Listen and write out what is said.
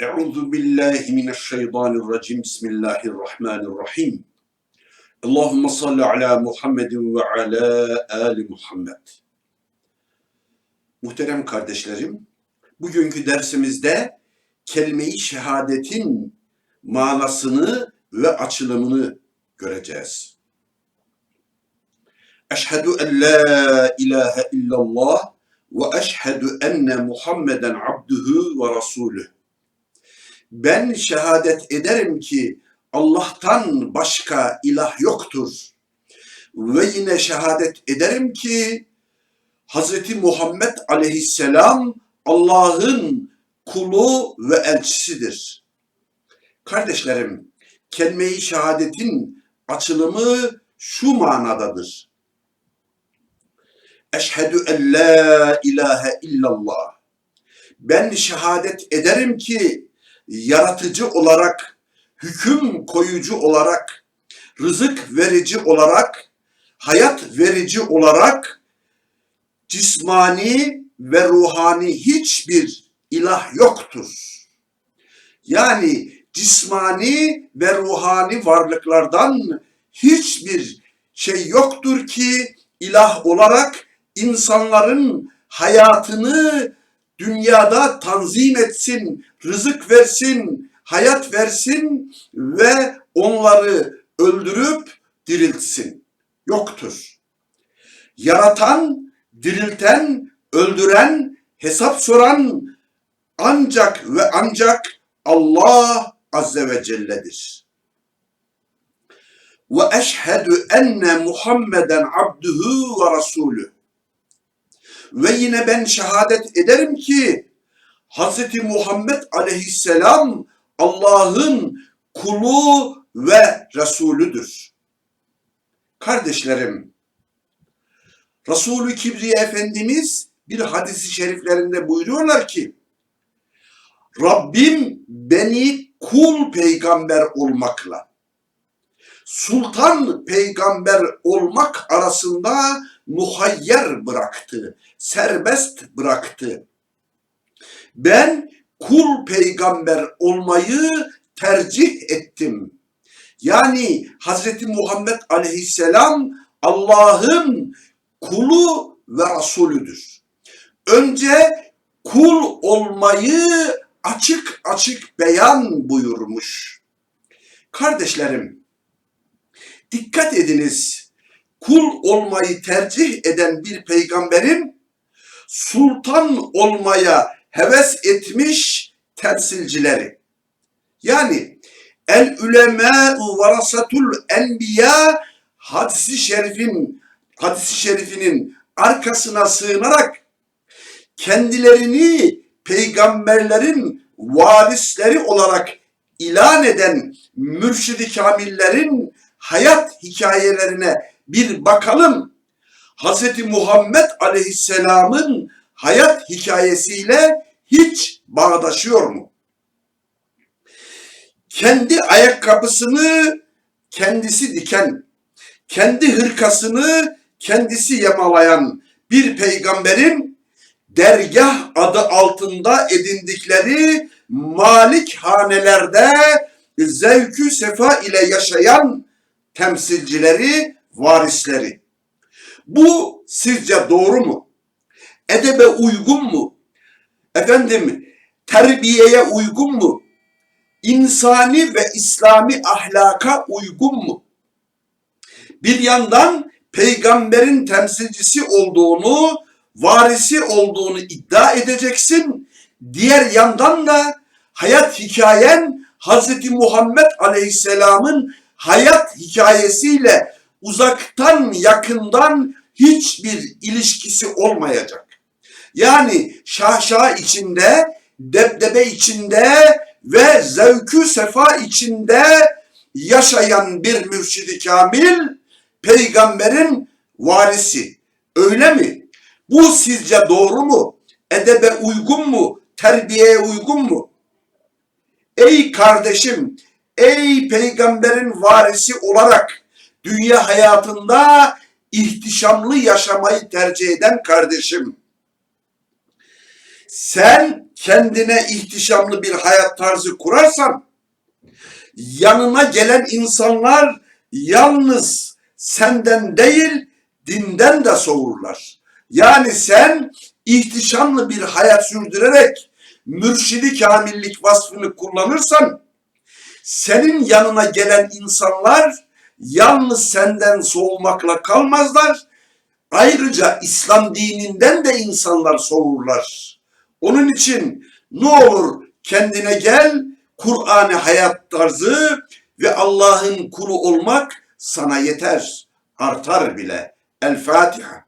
Euzu billahi mineşşeytanirracim. Bismillahirrahmanirrahim. Allahumme salli ala Muhammedin ve ala ali Muhammed. Muhterem kardeşlerim, bugünkü dersimizde kelime-i şehadetin manasını ve açılımını göreceğiz. Eşhedü en la ilahe illallah ve eşhedü enne Muhammeden abduhu ve rasuluh. Ben şehadet ederim ki Allah'tan başka ilah yoktur. Ve yine şehadet ederim ki Hz. Muhammed aleyhisselam Allah'ın kulu ve elçisidir. Kardeşlerim, kelime-i şehadetin açılımı şu manadadır. Eşhedü en la ilahe illallah. Ben şehadet ederim ki yaratıcı olarak, hüküm koyucu olarak, rızık verici olarak, hayat verici olarak cismani ve ruhani hiçbir ilah yoktur. Yani cismani ve ruhani varlıklardan hiçbir şey yoktur ki ilah olarak insanların hayatını dünyada tanzim etsin, rızık versin, hayat versin ve onları öldürüp diriltsin. Yoktur. Yaratan, dirilten, öldüren, hesap soran ancak ve ancak Allah Azze ve Celle'dir. Ve eşhedü enne Muhammeden abduhu ve rasulü. Ve yine ben şehadet ederim ki Hz. Muhammed aleyhisselam Allah'ın kulu ve Resulüdür. Kardeşlerim, Resulü Kibriye Efendimiz bir hadisi şeriflerinde buyuruyorlar ki Rabbim beni kul peygamber olmakla sultan peygamber olmak arasında muhayyer bıraktı, serbest bıraktı. Ben kul peygamber olmayı tercih ettim. Yani Hazreti Muhammed aleyhisselam Allah'ın kulu ve Resulüdür. Önce kul olmayı açık açık beyan buyurmuş. Kardeşlerim, dikkat ediniz. Kul olmayı tercih eden bir peygamberin sultan olmaya heves etmiş temsilcileri. Yani el ulema varasatul enbiya hadisi şerifin hadisi şerifinin arkasına sığınarak kendilerini peygamberlerin varisleri olarak ilan eden mürşidi kamillerin hayat hikayelerine bir bakalım. Hz. Muhammed Aleyhisselam'ın hayat hikayesiyle hiç bağdaşıyor mu? Kendi ayakkabısını kendisi diken, kendi hırkasını kendisi yamalayan bir peygamberin dergah adı altında edindikleri malik hanelerde zevkü sefa ile yaşayan temsilcileri, varisleri. Bu sizce doğru mu? Edebe uygun mu? Efendim terbiyeye uygun mu? İnsani ve İslami ahlaka uygun mu? Bir yandan peygamberin temsilcisi olduğunu, varisi olduğunu iddia edeceksin. Diğer yandan da hayat hikayen Hz. Muhammed Aleyhisselam'ın hayat hikayesiyle uzaktan yakından hiçbir ilişkisi olmayacak. Yani şaşa içinde, debdebe içinde ve zevkü sefa içinde yaşayan bir mürşidi kamil peygamberin varisi. Öyle mi? Bu sizce doğru mu? Edebe uygun mu? Terbiyeye uygun mu? Ey kardeşim, ey peygamberin varisi olarak dünya hayatında ihtişamlı yaşamayı tercih eden kardeşim. Sen kendine ihtişamlı bir hayat tarzı kurarsan yanına gelen insanlar yalnız senden değil dinden de soğurlar. Yani sen ihtişamlı bir hayat sürdürerek mürşidi kamillik vasfını kullanırsan senin yanına gelen insanlar yalnız senden soğumakla kalmazlar. Ayrıca İslam dininden de insanlar soğurlar. Onun için ne olur kendine gel, Kur'an'ı hayat tarzı ve Allah'ın kulu olmak sana yeter, artar bile. El Fatiha.